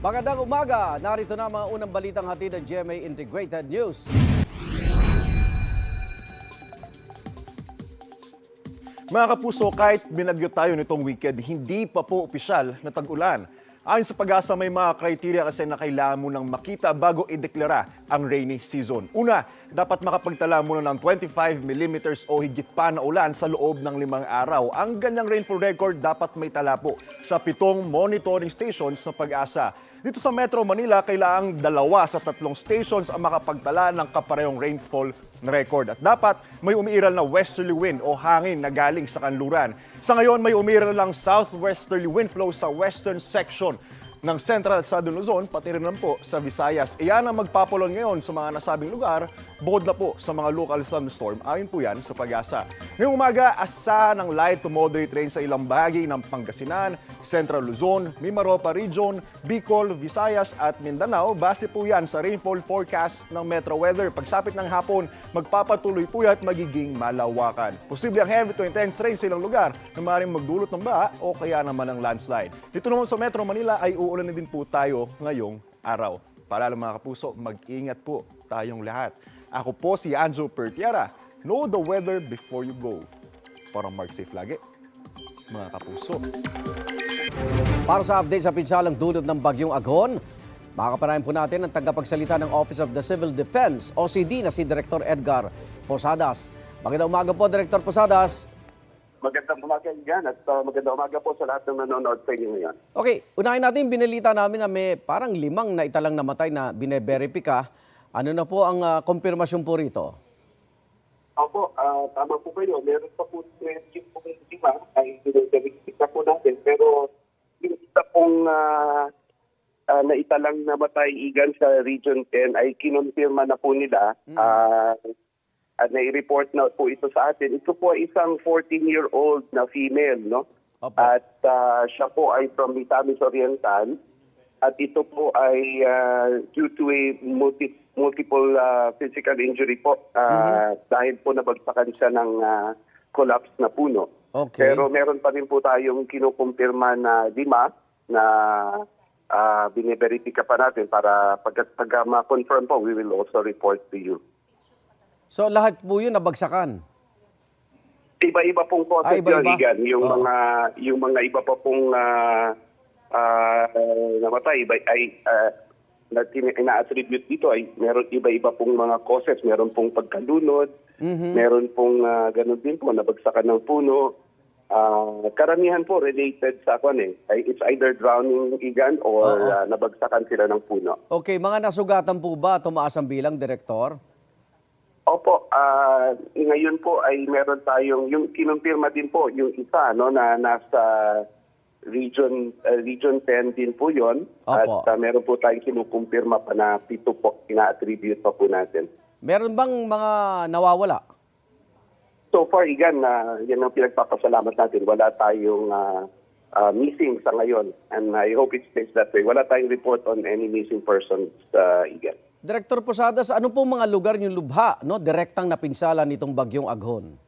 Magandang umaga! Narito na mga unang balitang hatid ng GMA Integrated News. Mga kapuso, kahit binagyo tayo nitong weekend, hindi pa po opisyal na tag-ulan. Ayon sa pag-asa, may mga criteria kasi na kailangan mo nang makita bago ideklara ang rainy season. Una, dapat makapagtala muna ng 25 millimeters o higit pa na ulan sa loob ng limang araw. Ang ganyang rainfall record dapat may tala po sa pitong monitoring stations ng pag-asa. Dito sa Metro Manila, kailangang dalawa sa tatlong stations ang makapagtala ng kaparehong rainfall record. At dapat may umiiral na westerly wind o hangin na galing sa kanluran. Sa ngayon, may umiiral lang southwesterly wind flow sa western section ng Central at Southern Luzon, pati rin naman po sa Visayas. Iyan ang magpapulon ngayon sa mga nasabing lugar, bukod na po sa mga local thunderstorm. Ayon po yan sa pag-asa. Ngayong umaga, asahan ng light to moderate rain sa ilang bahagi ng Pangasinan, Central Luzon, Mimaropa Region, Bicol, Visayas at Mindanao. Base po yan sa rainfall forecast ng Metro Weather. Pagsapit ng hapon, magpapatuloy po yan at magiging malawakan. Posible ang heavy to intense rain sa ilang lugar na maaaring magdulot ng baha o kaya naman ng landslide. Dito naman sa Metro Manila ay uulan din po tayo ngayong araw. Para mga kapuso, mag-ingat po tayong lahat. Ako po si Anjo Pertiara. Know the weather before you go. Para mark safe lagi, mga kapuso. Para sa update sa pinsalang dulot ng bagyong Agon, makakapanayan po natin ang tagapagsalita ng Office of the Civil Defense, OCD, na si Director Edgar Posadas. Magandang umaga po, Director Posadas. Magandang umaga yan at uh, magandang umaga po sa lahat ng nanonood sa inyo ngayon. Okay, unahin natin yung binalita namin na may parang limang na italang namatay na bineverifika. Ano na po ang konfirmasyon po rito? Opo, ah, tama po kayo. Meron pa po 20 pong lima ay dinideliksik na po natin. Pero yung isa pong uh, naitalang namatay igan sa Region 10 ay kinumpirma na po nila. Ah, at nai-report na po ito sa atin. Ito po ay isang 14-year-old na female, no? Opo. At ah, siya po ay from Misamis Oriental. At ito po ay ah, due to a multi- multiple ah, physical injury po ah, dahil po nabagsakan siya ng ah, collapse na puno. Okay. Pero meron pa rin po tayong kinukumpirma na lima na uh, biniverifika pa natin para pag, pag ma-confirm po, we will also report to you. So lahat po yun nabagsakan. Iba-iba pong Ah, process iba-iba? yun, Igan. Yung Oo. mga yung mga iba pa pong ah, ah, namatay iba ay uh, na ina-attribute dito ay meron iba-iba pong mga causes. Meron pong pagkalunod, Mhm. meron pong ah, ganun din po, nabagsakan ng puno. Ah, karamihan po related sa kwan eh. It's either drowning igan or Oo. ah, nabagsakan sila ng puno. Okay, mga nasugatan po ba tumaas ang bilang, Director? Opo, ah, ngayon po ay meron tayong yung kinumpirma din po yung isa no na nasa region ah, region 10 din po 'yon at Opo. ah, meron po tayong kinukumpirma pa na pito po ina-attribute pa po natin. Meron bang mga nawawala? So far igan na yan ang pinagpapasalamat natin. Wala tayong ah, ah, missing sa ngayon and I hope it stays that way. Wala tayong report on any missing persons uh, igan. Director Posadas, ano po mga lugar yung lubha, no, direktang napinsala nitong bagyong Aghon?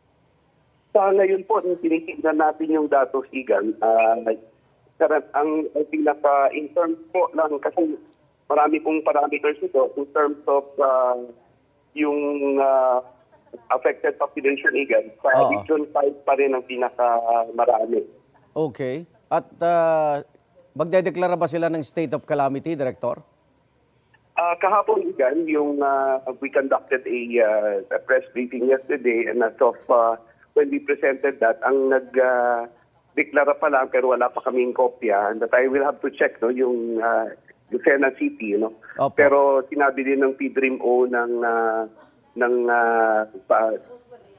Sa ngayon po, nung tinitignan natin yung datos, Igan, ah, karat, ang, ang pinaka, in terms po lang, kasi marami pong parameters ito, in terms of ah, yung ah, affected population, Igan, sa Oo. Region 5 pa rin ang pinaka marami. Okay. At uh, magdedeklara ba sila ng state of calamity, Director? Ah, kahapon, Igan, yung ah, we conducted a, ah, a press briefing yesterday and as of ah, when we presented that, ang nag ah, deklara pa lang pero wala pa kaming kopya and that I will have to check no yung uh, Lucena City no Opo. pero sinabi din ng PDRIMO ng ah, ng ah, pa-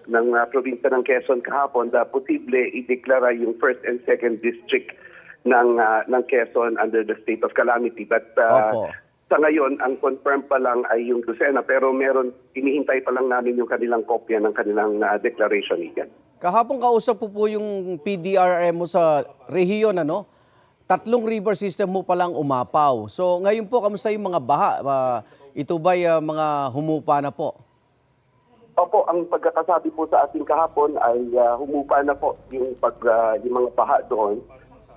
ng ah, probinsya ng Quezon kahapon na posible ideklara yung first and second district ng ah, ng Quezon under the state of calamity but Opo. sa ngayon, ang confirm pa lang ay yung Lucena, pero meron, inihintay pa lang namin yung kanilang kopya ng kanilang ah, declaration yan. Kahapon kausap po po yung PDRM mo sa rehiyon, ano? Tatlong river system mo palang umapaw. So ngayon po, kamusta yung mga baha? Ah, ito ba mga humupa na po? Opo, ang pagkakasabi po sa ating kahapon ay ah, humupa na po yung, pag, ah, yung mga baha doon.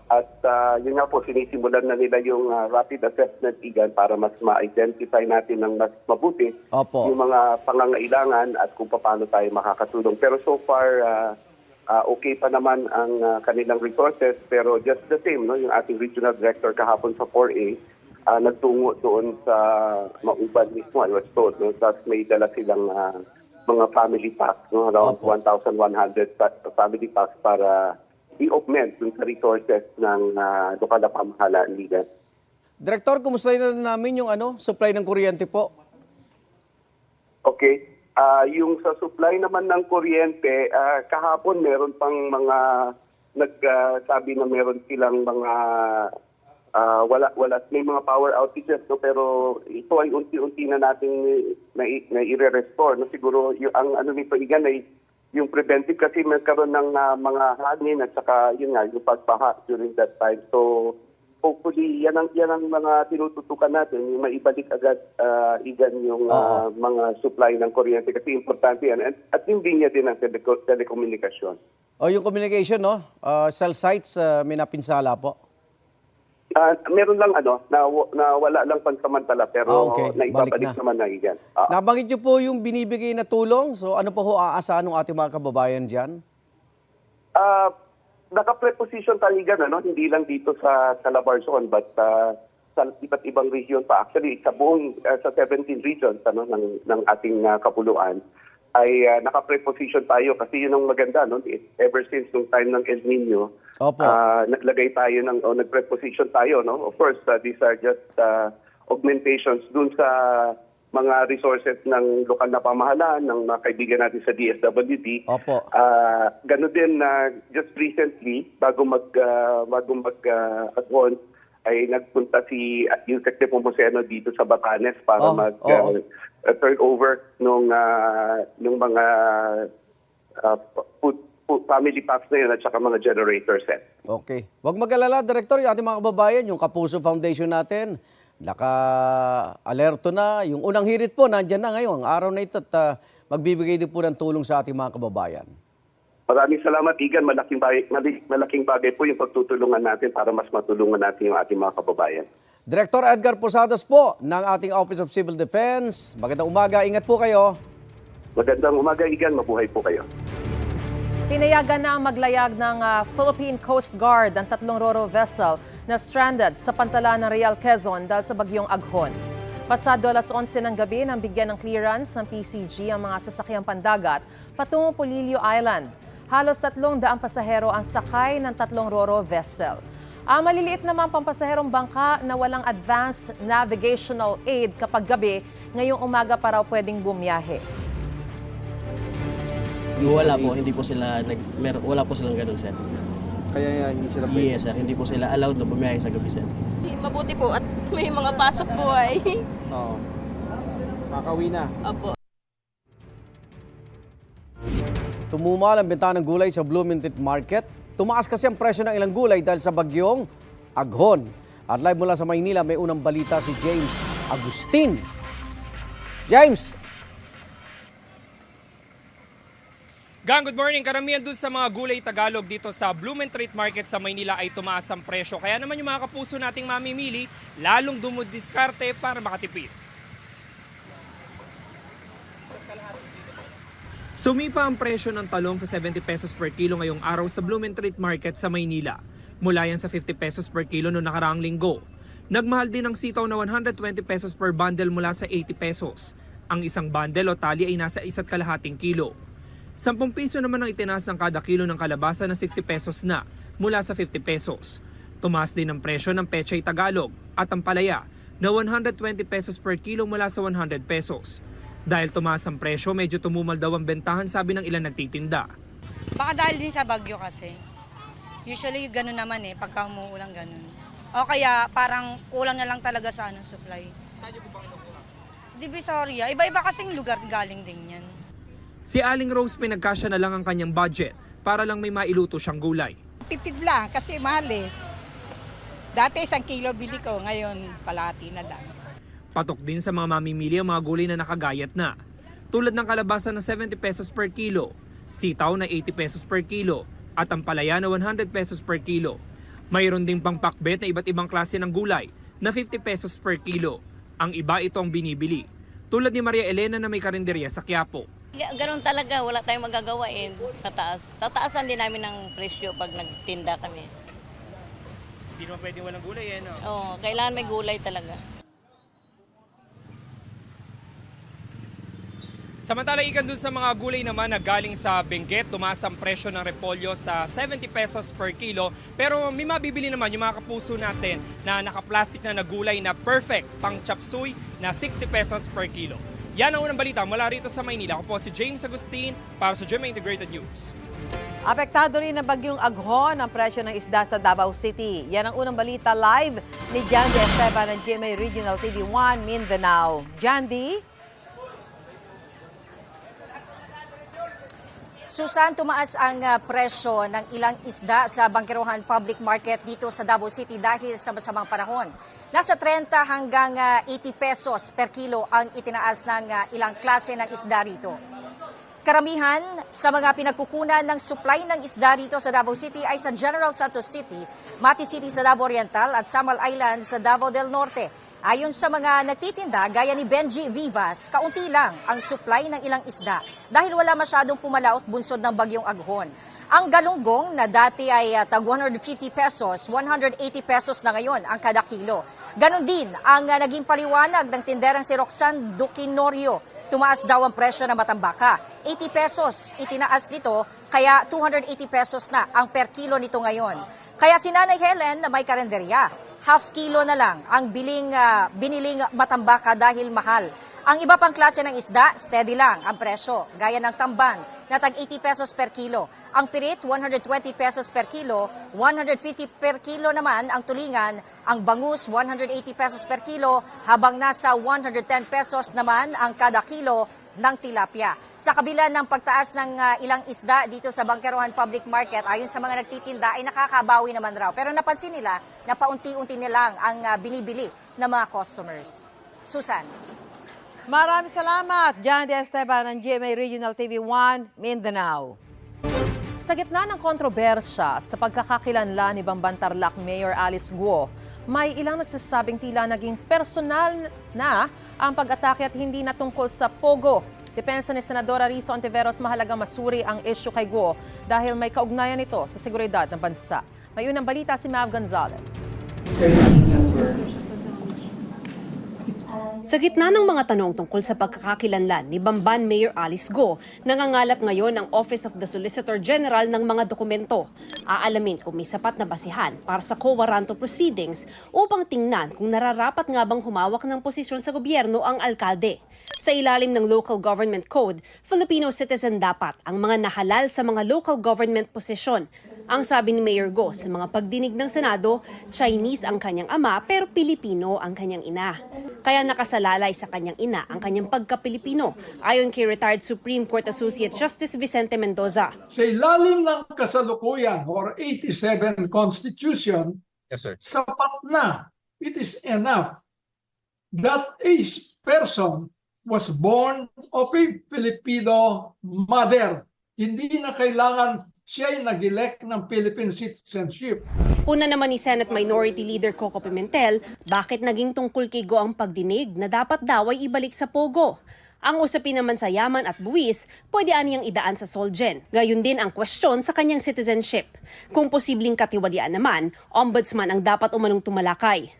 At ah, yun nga po, sinisimulan na nila yung ah, rapid assessment igan para mas ma-identify natin ng mas mabuti Opo. yung mga pangangailangan at kung paano tayo makakatulong. Pero so far, ah, ah, okay pa naman ang ah, kanilang resources. Pero just the same, no, yung ating regional director kahapon sa 4A, ah, nagtungo doon sa Mauban mismo, I was told. No? Tapos may dala silang ah, mga family packs, no? around Opo. 1,100 pa- family packs para i-augment dun sa resources ng uh, lokal na pamahalaan nila. Director, kumusta na namin yung ano, supply ng kuryente po? Okay. Ah, yung sa supply naman ng kuryente, ah, kahapon meron pang mga nagsabi na meron silang mga wala wala may mga power outages no pero ito ay unti-unti na nating na, na i-restore no siguro yung ang ano nito igan ay yung preventive kasi magkaroon ng ah, mga hangin at saka yun nga yung pagbaha during that time so hopefully yan ang yan ang mga tinututukan natin yung maibalik agad ah, igan yung ah, mga supply ng kuryente kasi importante yan at, at yung linya din ng teleco- telekomunikasyon. O yung communication, no? Ah, cell sites, ah, may napinsala po. Ah, meron lang ano na, na wala lang pansamantala pero Ah, okay. naibabalik Balik na. naman na igan. Ah, Nabanggit niyo po yung binibigay na tulong. So ano po ho aasahan ng ating mga kababayan dyan? Ah, naka-preposition taligan ano, hindi lang dito sa sa Labarzon but ah, sa iba't ibang region pa. Actually, sa buong ah, sa 17 regions ano ng ng ating ah, kapuluan ay ah, naka-preposition tayo kasi yun ang maganda no ever since nung time ng El Nino Opo. ah, naglagay tayo ng o nag-preposition tayo no of course ah, these are just ah, augmentations dun sa mga resources ng lokal na pamahalaan ng mga kaibigan natin sa DSWD Opo. Ah, ganun din na just recently bago mag ah, bago mag ah, advance ay nagpunta si uh, yung Secretary Pomoseno dito sa Batanes para Oh, mag oo. ah, turn over nung ah, nung mga ah, food, food- family packs na yun at saka mga generator set. Okay. Huwag mag-alala, Director, yung ating mga kababayan, yung Kapuso Foundation natin, naka-alerto na. Yung unang hirit po, nandyan na ngayon. Ang araw na ito at ah, magbibigay din po ng tulong sa ating mga kababayan. Maraming salamat, Igan. Malaking bagay, malaking bagay po yung pagtutulungan natin para mas matulungan natin yung ating mga kababayan. Director Edgar Posadas po ng ating Office of Civil Defense. Magandang umaga. Ingat po kayo. Magandang umaga, Igan. Mabuhay po kayo. Pinayagan na ang maglayag ng ah, Philippine Coast Guard ang tatlong roro vessel na stranded sa pantalan ng Real Quezon dahil sa bagyong Aghon. Pasado alas 11 ng gabi nang bigyan ng clearance ng PCG ang mga sasakyang pandagat patungo Polillo Island. Halos tatlong daang pasahero ang sakay ng tatlong roro vessel. Ang maliliit naman pampasaherong bangka na walang advanced navigational aid kapag gabi, ngayong umaga pa raw pwedeng bumiyahe. Wala po, hindi po sila nag mer, wala po silang ganun sir. Kaya hindi sila pwede. Yes sir, hindi po sila allowed na bumiyahe sa gabi sir. Mabuti po at may mga pasok po ay. Oo. Kakauwi na. Opo. Tumumal ang benta ng gulay sa Bloomington Market. Tumaas kasi ang presyo ng ilang gulay dahil sa bagyong Aghon. At live mula sa Maynila, may unang balita si James Agustin. James! Gang, good morning. Karamihan dun sa mga gulay Tagalog dito sa Blumentritt Market sa Maynila ay tumaas ang presyo. Kaya naman yung mga kapuso nating mamimili, lalong dumudiskarte para makatipid. Sumipa ang presyo ng talong sa 70 pesos per kilo ngayong araw sa Blumentritt Market sa Maynila. Mula yan sa 50 pesos per kilo noong nakaraang linggo. Nagmahal din ang sitaw na 120 pesos per bundle mula sa 80 pesos. Ang isang bundle o tali ay nasa isa't kalahating kilo. 10 piso naman ang itinaas ng kada kilo ng kalabasa na 60 pesos na mula sa 50 pesos. Tumaas din ang presyo ng pechay Tagalog at ang palaya na 120 pesos per kilo mula sa 100 pesos. Dahil tumaas ang presyo, medyo tumumal daw ang bentahan sabi ng ilan nagtitinda. Baka dahil din sa bagyo kasi. Usually ganun naman eh, pagka umuulang ganun. O kaya parang kulang na lang talaga sa ano, supply. Saan niyo po ba kinukuha? Divisoria. Iba-iba kasing lugar galing din yan. Si Aling Rose pinagkasya na lang ang kanyang budget para lang may mailuto siyang gulay. Tipid lang kasi mahal eh. Dati isang kilo bili ko, ngayon kalahati na lang. Patok din sa mga mamimili ang mga gulay na nakagayat na. Tulad ng kalabasa na 70 pesos per kilo, sitaw na 80 pesos per kilo, at ang palaya na 100 pesos per kilo. Mayroon ding pangpakbet na iba't ibang klase ng gulay na 50 pesos per kilo. Ang iba itong binibili. Tulad ni Maria Elena na may karinderya sa Quiapo. Ganun talaga, wala tayong magagawa eh. Tataas. Tataasan din namin ng presyo pag nagtinda kami. Hindi naman pwedeng walang gulay eh, no? Oo, kailangan may gulay talaga. Samantala ikan dun sa mga gulay naman na galing sa Benguet, tumaas ang presyo ng repolyo sa 70 pesos per kilo. Pero may mabibili naman yung mga kapuso natin na nakaplastic na na gulay na perfect pang chapsuy na 60 pesos per kilo. Yan ang unang balita mula rito sa Maynila. Ako po si James Agustin para sa GMA Integrated News. Apektado rin ng bagyong Aghon ang presyo ng isda sa Davao City. Yan ang unang balita live ni Jandy Esteban ng GMA Regional TV 1 Mindanao. Jandy? Susan, tumaas ang ah, presyo ng ilang isda sa Bangkirohan Public Market dito sa Davao City dahil sa masamang panahon. Nasa 30 hanggang ah, 80 pesos per kilo ang itinaas ng ah, ilang klase ng isda rito. Karamihan sa mga pinagkukunan ng supply ng isda dito sa Davao City ay sa General Santos City, Mati City sa Davao Oriental at Samal Island sa Davao del Norte. Ayon sa mga nagtitinda gaya ni Benji Vivas, kaunti lang ang supply ng ilang isda dahil wala masyadong pumalaot bunsod ng bagyong aghon. Ang galunggong na dati ay uh, tag 150 pesos, 180 pesos na ngayon ang kada kilo. Ganon din ang uh, naging paliwanag ng tinderang si Roxanne Duquinorio. Tumaas daw ang presyo ng matambaka. 80 pesos itinaas nito, kaya 280 pesos na ang per kilo nito ngayon. Kaya si Nanay Helen na may karenderya, half kilo na lang ang biling ah, biniling matambaka dahil mahal. Ang iba pang klase ng isda, steady lang ang presyo, gaya ng tamban na tag 80 pesos per kilo. Ang pirit, 120 pesos per kilo, 150 per kilo naman ang tulingan, ang bangus 180 pesos per kilo, habang nasa 110 pesos naman ang kada kilo ng tilapia. Sa kabila ng pagtaas ng ah, ilang isda dito sa Bangkerohan Public Market, ayon sa mga nagtitinda ay nakakabawi naman raw. Pero napansin nila na paunti-unti nilang ang ah, binibili ng mga customers. Susan. Maraming salamat, Jandy Esteban ng GMA Regional TV 1 Mindanao. Sa gitna ng kontrobersya sa pagkakakilanlan ni Bamban Tarlac Mayor Alice Guo, may ilang nagsasabing tila naging personal na ang pag-atake at hindi na tungkol sa Pogo. Depensa ni Senadora Risa Ontiveros mahalaga masuri ang issue kay Guo dahil may kaugnayan ito sa seguridad ng bansa. May unang balita si Mav Gonzalez. Sa gitna ng mga tanong tungkol sa pagkakakilanlan ni Bamban Mayor Alice Go, nangangalap ngayon ang Office of the Solicitor General ng mga dokumento. Aalamin kung may sapat na basihan para sa co-warranto proceedings upang tingnan kung nararapat nga bang humawak ng posisyon sa gobyerno ang alkalde. Sa ilalim ng Local Government Code, Filipino citizen dapat ang mga nahalal sa mga local government posisyon. Ang sabi ni Mayor Go sa mga pagdinig ng Senado, Chinese ang kanyang ama pero Pilipino ang kanyang ina. Kaya nakasalalay sa kanyang ina ang kanyang pagka-Pilipino, ayon kay retired Supreme Court Associate Justice Vicente Mendoza. Sa ilalim ng kasalukuyan or 87 Constitution, sapat na, it is enough that a person was born of a Filipino mother. Hindi na kailangan siya ay nag-elect ng Philippine citizenship. Una naman ni Senate Minority Leader Coco Pimentel, bakit naging tungkol kay Go ang pagdinig na dapat daw ay ibalik sa Pogo? Ang usapin naman sa yaman at buwis, pwede aniyang idaan sa Solgen. Gayun din ang kwestiyon sa kanyang citizenship. Kung posibleng katiwalian naman, ombudsman ang dapat umanong tumalakay.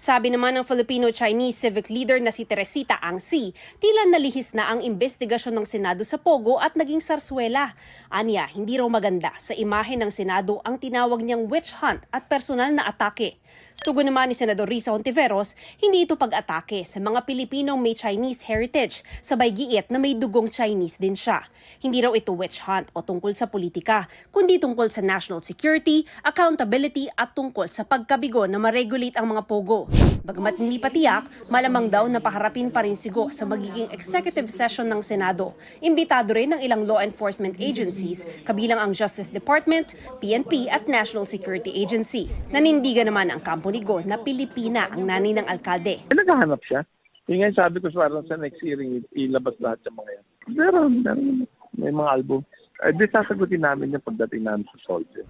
Sabi naman ng Filipino-Chinese civic leader na si Teresita Angsi, tila nalihis na ang investigasyon ng Senado sa Pogo at naging sarswela. Anya, hindi raw maganda sa imahe ng Senado ang tinawag niyang witch hunt at personal na atake. Tugon naman ni Senador Risa Ontiveros, hindi ito pag-atake sa mga Pilipinong may Chinese heritage, sabay giit na may dugong Chinese din siya. Hindi raw ito witch hunt o tungkol sa politika, kundi tungkol sa national security, accountability at tungkol sa pagkabigo na ma-regulate ang mga pogo. Bagamat hindi pa tiyak, malamang daw na paharapin pa rin si Go sa magiging executive session ng Senado. Imbitado rin ng ilang law enforcement agencies, kabilang ang Justice Department, PNP at National Security Agency. Nanindigan naman ang kampo ni Go na Pilipina ang nanay ng alkalde. Naghahanap siya. Yung nga sabi ko parang sa next hearing, ilabas lahat sa mga yan. Meron, meron. May mga album. Eh, di sasagutin namin yung pagdating namin sa Soldier.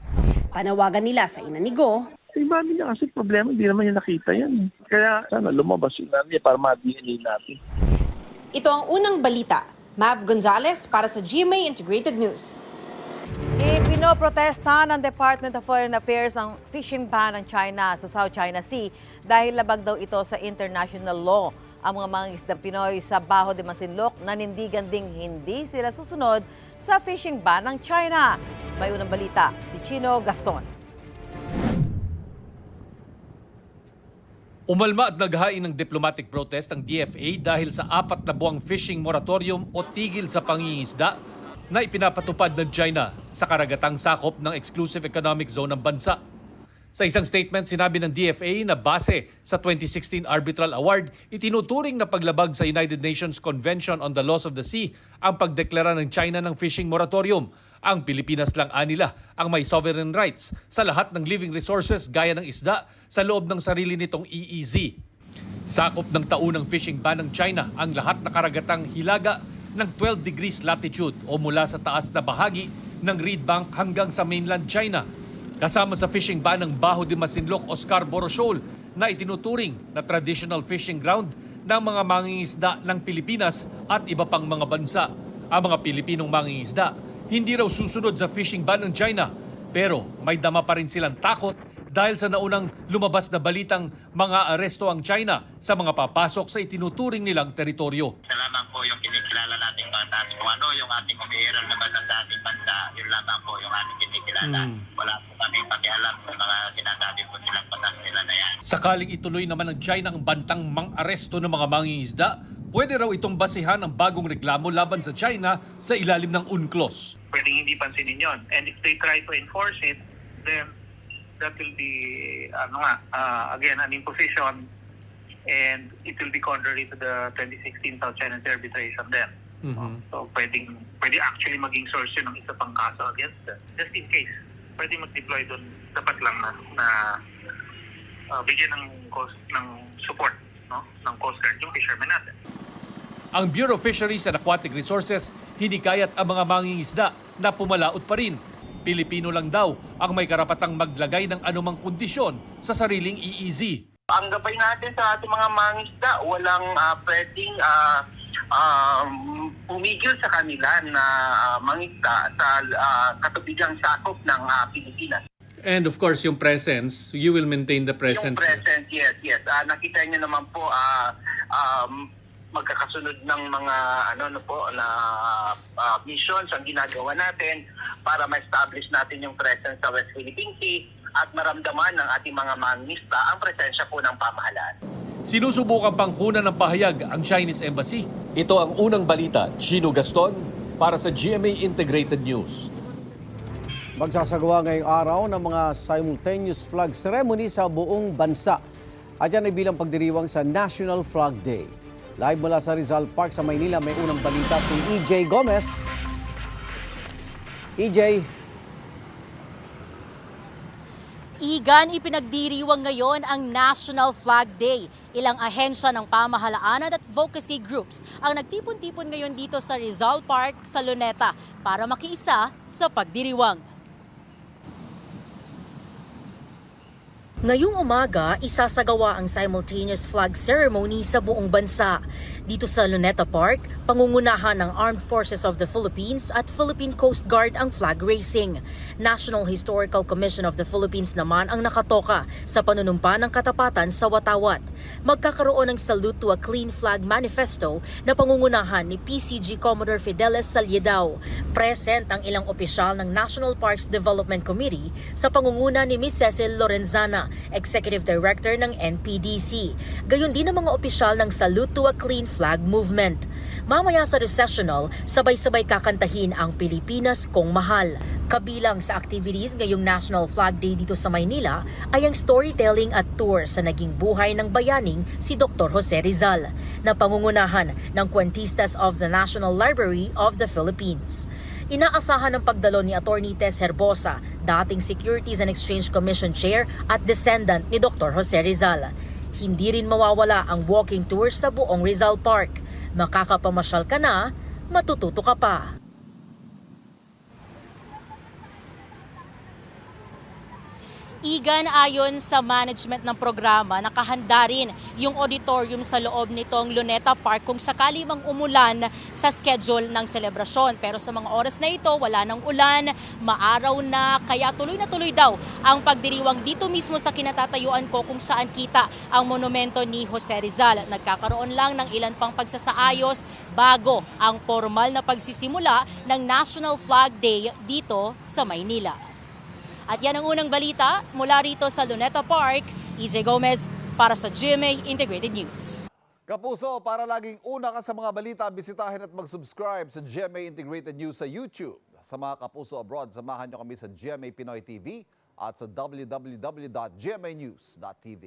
Panawagan nila sa ina ni Go, Eh, mami niya kasi problema, hindi naman niya nakita yan. Kaya sana lumabas yung niya para ma-DNA natin. Ito ang unang balita. Mav Gonzalez para sa GMA Integrated News. Ipinoprotesta ng Department of Foreign Affairs ang fishing ban ng China sa South China Sea dahil labag daw ito sa international law. Ang mga mangingisdang Pinoy sa Baho de Masinloc nanindigan ding hindi sila susunod sa fishing ban ng China. May unang balita, si Chino Gaston. Umalma at naghain ng diplomatic protest ang DFA dahil sa apat na buwang fishing moratorium o tigil sa pangingisda na ipinapatupad ng China sa karagatang sakop ng exclusive economic zone ng bansa. Sa isang statement, sinabi ng DFA na base sa 2016 Arbitral Award, itinuturing na paglabag sa United Nations Convention on the Laws of the Sea ang pagdeklara ng China ng fishing moratorium. Ang Pilipinas lang anila ang may sovereign rights sa lahat ng living resources gaya ng isda sa loob ng sarili nitong EEZ. Sakop ng taunang fishing ban ng China ang lahat na karagatang hilaga ng 12 degrees latitude o mula sa taas na bahagi ng Reed Bank hanggang sa mainland China. Kasama sa fishing ban ng Baho de Masinloc o Scarborough Shoal na itinuturing na traditional fishing ground ng mga mangingisda ng Pilipinas at iba pang mga bansa. Ang mga Pilipinong mangingisda hindi raw susunod sa fishing ban ng China pero may dama pa rin silang takot dahil sa naunang lumabas na balitang mga aresto ang China sa mga papasok sa itinuturing nilang teritoryo. lamang po yung kinikilala nating batas. Kung ano yung ating umiiral na batas sa ating bansa, yun lamang po yung ating kinikilala. Wala po kaming pakialam sa mga sinasabi po silang batas nila na yan. Sakaling ituloy naman ng China ang bantang mang-aresto ng mga mangingisda, pwede raw itong basihan ang bagong reklamo laban sa China sa ilalim ng UNCLOS. Pwedeng hindi pansinin yon. And if they try to enforce it, then that will be, ano nga, uh, again, an imposition and it will be contrary to the 2016 South China Sea arbitration then. So pwedeng, pwede actually maging source yun ng isa pang kaso against them. Just in case, pwede mag-deploy doon. Dapat lang na, na uh, bigyan ng cost ng support no ng Coast Guard yung fishermen natin. Ang Bureau of Fisheries and Aquatic Resources hinikayat ang mga mangingisda na pumalaot pa rin. Pilipino lang daw ang may karapatang maglagay ng anumang kondisyon sa sariling EEZ. Ang gabay natin sa ating mga mangisda, walang uh, pwedeng uh, um, pumigil sa kanila na uh, mangisda sa uh, katubigang sakop ng uh, Pilipinas. And of course, yung presence, you will maintain the Yung presence, yes, yes. Uh, nakita niyo naman po, uh, um, magkakasunod ng mga ano no po na uh, missions ang ginagawa natin para ma-establish natin yung presence sa West Philippine Sea at maramdaman ng ating mga mangisda ang presensya po ng pamahalaan. Sinusubukan pang kunan ng pahayag ang Chinese Embassy. Ito ang unang balita, Chino Gaston, para sa GMA Integrated News. Magsasagawa ngayong araw ng mga simultaneous flag ceremony sa buong bansa. At yan ay bilang pagdiriwang sa National Flag Day. Live mula sa Rizal Park sa Maynila, may unang balita si EJ Gomez. EJ, Igan, ipinagdiriwang ngayon ang National Flag Day. Ilang ahensya ng pamahalaan at advocacy groups ang nagtipon-tipon ngayon dito sa Rizal Park sa Luneta para makiisa sa pagdiriwang. Ngayong umaga, isasagawa ang simultaneous flag ceremony sa buong bansa. Dito sa Luneta Park, pangungunahan ng Armed Forces of the Philippines at Philippine Coast Guard ang flag racing. National Historical Commission of the Philippines naman ang nakatoka sa panunumpa ng katapatan sa Watawat. Magkakaroon ng Salute to a Clean Flag Manifesto na pangungunahan ni PCG Commodore Fidelis Salyedao. Present ang ilang opisyal ng National Parks Development Committee sa pangunguna ni Ms. Cecil Lorenzana, Executive Director ng NPDC. Gayon din ang mga opisyal ng Salute to a Clean Flag Movement. Mamaya sa recessional, sabay-sabay kakantahin ang Pilipinas kong mahal. Kabilang sa activities ngayong National Flag Day dito sa Maynila ay ang storytelling at tour sa naging buhay ng bayaning si Dr. Jose Rizal na pangungunahan ng Cuentistas of the National Library of the Philippines. Inaasahan ng pagdalo ni Attorney Tess Herbosa, dating Securities and Exchange Commission Chair at descendant ni Dr. Jose Rizal. Hindi rin mawawala ang walking tour sa buong Rizal Park. Makakapamasyal ka na, matututo ka pa. Igan, ayon sa management ng programa, nakahanda rin yung auditorium sa loob nitong Luneta Park kung sakali mang umulan sa schedule ng selebrasyon. Pero sa mga oras na ito, wala nang ulan, maaraw na, kaya tuloy na tuloy daw ang pagdiriwang dito mismo sa kinatatayuan ko kung saan kita ang monumento ni Jose Rizal. Nagkakaroon lang ng ilan pang pagsasaayos bago ang formal na pagsisimula ng National Flag Day dito sa Maynila. At yan ang unang balita mula rito sa Luneta Park. EJ Gomez para sa GMA Integrated News. Kapuso, para laging una ka sa mga balita, bisitahin at mag-subscribe sa GMA Integrated News sa YouTube. Sa mga kapuso abroad, samahan nyo kami sa GMA Pinoy TV at sa www.gmanews.tv.